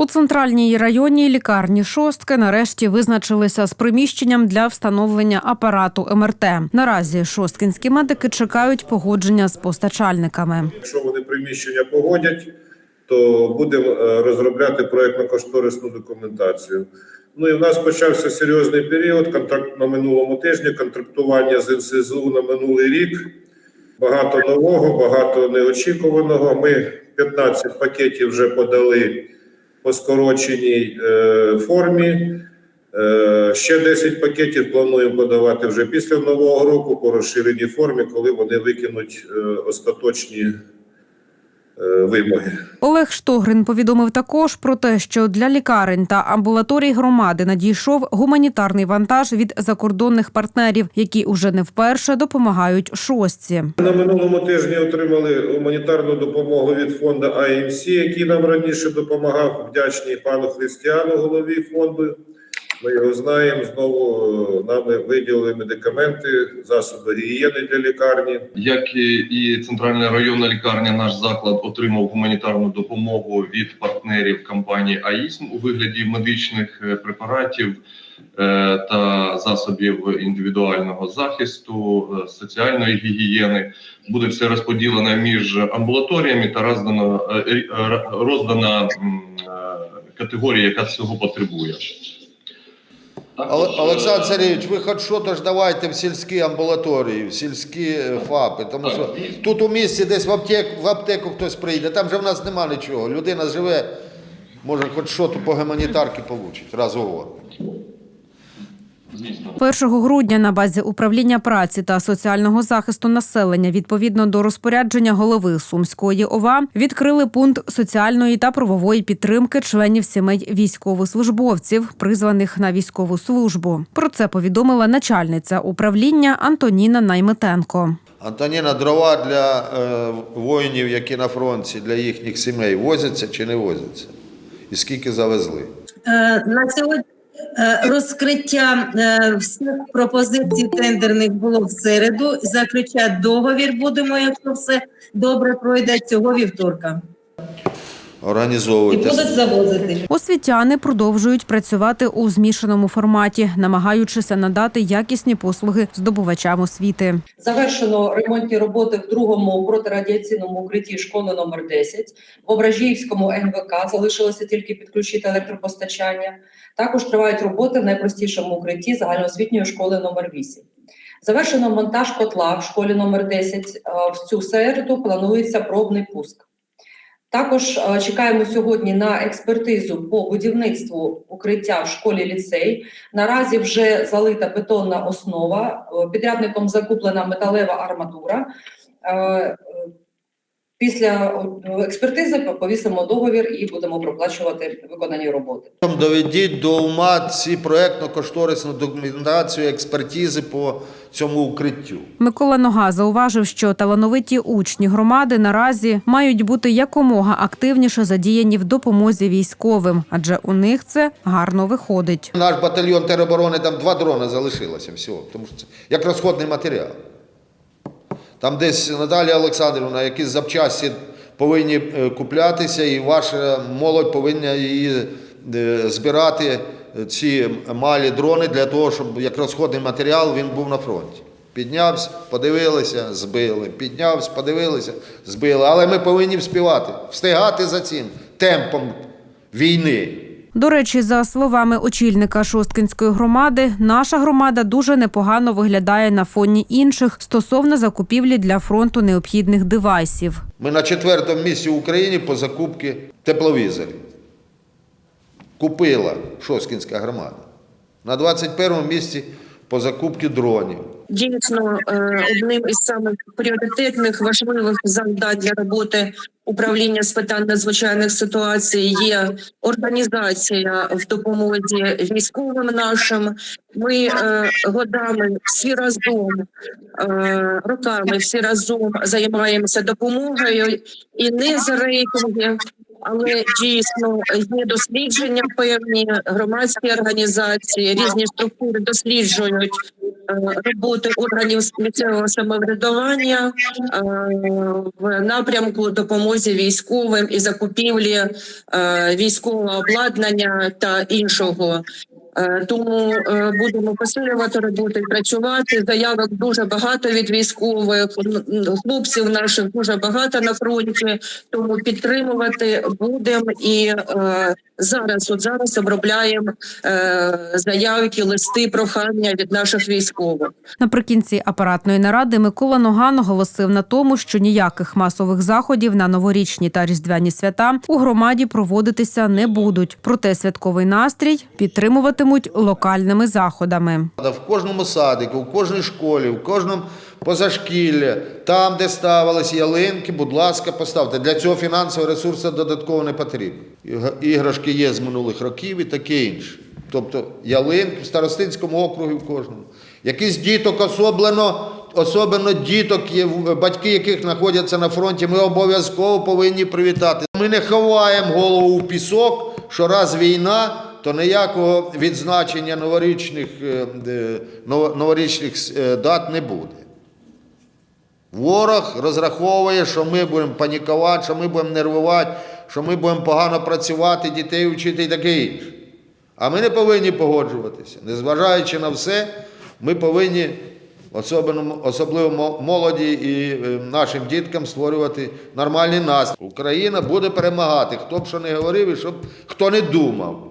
У центральній районній лікарні шостки нарешті визначилися з приміщенням для встановлення апарату МРТ. Наразі шосткінські медики чекають погодження з постачальниками. Якщо вони приміщення погодять, то будемо е, розробляти проектно-кошторисну документацію. Ну і в нас почався серйозний період контракт на минулому тижні, контрактування з НСЗУ на минулий рік. Багато нового, багато неочікуваного. Ми 15 пакетів вже подали по скороченій е, формі. Е, ще 10 пакетів плануємо подавати вже після нового року по розширеній формі, коли вони викинуть е, остаточні вимоги. Олег Штогрин повідомив також про те, що для лікарень та амбулаторій громади надійшов гуманітарний вантаж від закордонних партнерів, які уже не вперше допомагають шостці. На минулому тижні отримали гуманітарну допомогу від фонду АМС, який нам раніше допомагав. Вдячний пану Християну, голові фонду. Ми його знаємо. Знову е, нами виділили медикаменти, засоби гігієни для лікарні. Як і- центральна районна лікарня, наш заклад отримав гуманітарну допомогу від партнерів компанії АІСМ у вигляді медичних е, препаратів е, та засобів індивідуального захисту, соціальної гігієни. Буде все розподілено між амбулаторіями та роздано роздана категорія, яка цього потребує. Оле- Олександр Сергійович, ви хоч що то ж давайте в сільські амбулаторії, в сільські е, ФАПи. Тому що тут у місті десь в аптеку, в аптеку хтось прийде, там же в нас нема нічого. Людина живе, може хоч що то по гуманітарки получить раз у год. Звісно. 1 грудня на базі управління праці та соціального захисту населення відповідно до розпорядження голови Сумської ОВА відкрили пункт соціальної та правової підтримки членів сімей військовослужбовців, призваних на військову службу. Про це повідомила начальниця управління Антоніна Найметенко. Антоніна, дрова для е, воїнів, які на фронті, для їхніх сімей возяться чи не возяться? І скільки завезли? Е, На сьогодні розкриття е, всіх пропозицій тендерних було в середу. Закриття договір будемо, якщо все добре пройде цього вівторка. І будуть завозити. Освітяни продовжують працювати у змішаному форматі, намагаючися надати якісні послуги здобувачам освіти. Завершено ремонтні роботи в другому протирадіаційному укритті школи номер 10. В Ображіївському НВК залишилося тільки підключити електропостачання. Також тривають роботи в найпростішому укритті загальноосвітньої школи номер 8. Завершено монтаж котла в школі номер 10. Е, В цю середу планується пробний пуск. Також е, чекаємо сьогодні на експертизу по будівництву укриття в школі ліцей. Наразі вже залита бетонна основа, е, підрядником закуплена металева арматура. Після експертизи повісимо договір і будемо проплачувати виконані роботи. Доведіть до ума ці проєктно-кошторисну документацію, експертизи по цьому укриттю. Микола Нога зауважив, що талановиті учні громади наразі мають бути якомога активніше задіяні в допомозі військовим, адже у них це гарно виходить. Наш батальйон тероборони там два дрони залишилося всього, тому що це як розходний матеріал. Там десь Наталія Олександрівна, якісь запчасті повинні е, куплятися, і ваша молодь повинна її е, збирати, ці малі дрони, для того, щоб як розходний матеріал він був на фронті. Піднявся, подивилися, збили. Піднявся, подивилися, збили. Але ми повинні вспівати, встигати за цим темпом війни. До речі, за словами очільника Шосткинської громади, наша громада дуже непогано виглядає на фоні інших стосовно закупівлі для фронту необхідних девайсів. Ми на четвертому місці в Україні по закупці тепловізорів. Купила Шоскінська громада. На 21-му місці по закупці дронів. Дійсно, е, одним із самих пріоритетних важливих завдань для роботи управління з питань надзвичайних ситуацій є організація в допомозі військовим нашим. Ми е, годами всі разом е, роками всі разом займаємося допомогою і не за рейтинги. Але дійсно є дослідження певні громадські організації, різні структури досліджують роботи органів місцевого самоврядування е, в напрямку допомозі військовим і закупівлі е, військового обладнання та іншого. Е, Тому е, будемо посилювати роботи, працювати. Заявок дуже багато від військових хлопців наших дуже багато на фронті. Тому підтримувати будемо і е, зараз, от зараз обробляємо е, заявки, листи, прохання від наших військових. Наприкінці апаратної наради Микола Ноган оголосив на тому, що ніяких масових заходів на новорічні та різдвяні свята у громаді проводитися не будуть. Проте святковий настрій підтримуватимуть локальними заходами. В кожному садику, в кожній школі, в кожному позашкіллі, там, де ставились ялинки, будь ласка, поставте. Для цього фінансового ресурсу додатково не потрібно. Іграшки є з минулих років і таке інше. Тобто ялинки в Старостинському округі в кожному. Якийсь діток особливо, особливо діток, батьки яких знаходяться на фронті, ми обов'язково повинні привітати. Ми не ховаємо голову в пісок, що раз війна, то ніякого відзначення новорічних, е, е, ново- новорічних е, дат не буде. Ворог розраховує, що ми будемо панікувати, що ми будемо нервувати, що ми будемо погано працювати, дітей вчити і таке інше. А ми не повинні погоджуватися. Незважаючи на все, ми повинні, особливо, молоді і е, нашим діткам, створювати нормальний настрій. Україна буде перемагати, хто б що не говорив і щоб хто не думав.